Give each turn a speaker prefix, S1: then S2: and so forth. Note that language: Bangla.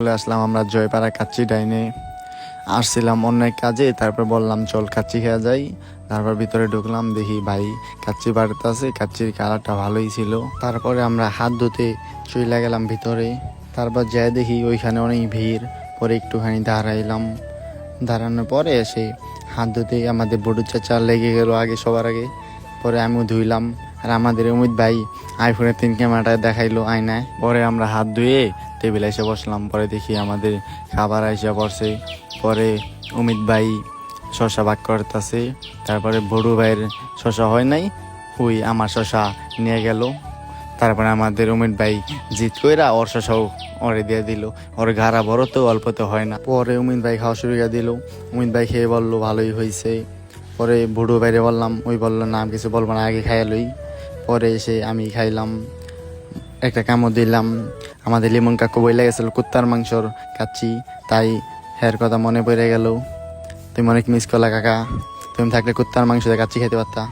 S1: চলে আসলাম, আমরা জয়পাড়া কাচ্চি ডাইনে। আসছিলাম অন্য এক কাজে, তারপর বললাম, চল কাচ্চি খেয়ে যাই। তারপর ভিতরে ঢুকলাম, দেখি ভাই কাচ্চি বাড়িতে আছে, কাচ্চির কালারটা ভালোই ছিল। তারপরে আমরা হাত ধুতে চলে গেলাম ভিতরে। তারপর যাই দেখি ওইখানে অনেক ভিড়, পরে একটুখানি দাঁড়াইলাম। দাঁড়ানোর পরে এসে হাত ধুতে আমাদের বড়ু চাচা লেগে গেল আগে, সবার আগে। পরে আমিও ধুইলাম। আর আমাদের অমিত ভাই আইফোনের তিন ক্যামেরাটা দেখাইলো আয়নায়। পরে আমরা হাত ধুয়ে টেবিলে এসে বসলাম। পরে দেখি আমাদের খাবার এসে পড়ছে। পরে অমিত ভাই শশা ভাগ করতেছে। তারপরে বড়ু ভাইয়ের শশা হয় নাই, ওই আমার শশা নিয়ে গেল। তারপরে আমাদের অমিত ভাই জিত কইরা ওর শশাও ওরে দিয়ে দিল। ওর ঘাড়া বড় তো অল্প তো হয় না। পরে অমিত ভাই খাওয়া শুরু করে দিল। অমিত ভাই খেয়ে বলল, ভালোই হয়েছে পরে বুড়ো বাইরে বললাম, ওই বলল না, আমি কিছু বলব না, আগে খাইয়ালই পরে এসে আমি খাইলাম, একটা কামড় দিলাম। আমাদের লিমন কাকু বইলে গেছিল কুত্তার মাংসর কাচ্ছি তাই হের কথা মনে পড়ে গেল। তুমি অনেক মিস করলা কাকা, তুমি থাকলে কুত্তার মাংস কাচ্চি খেতে পারতা।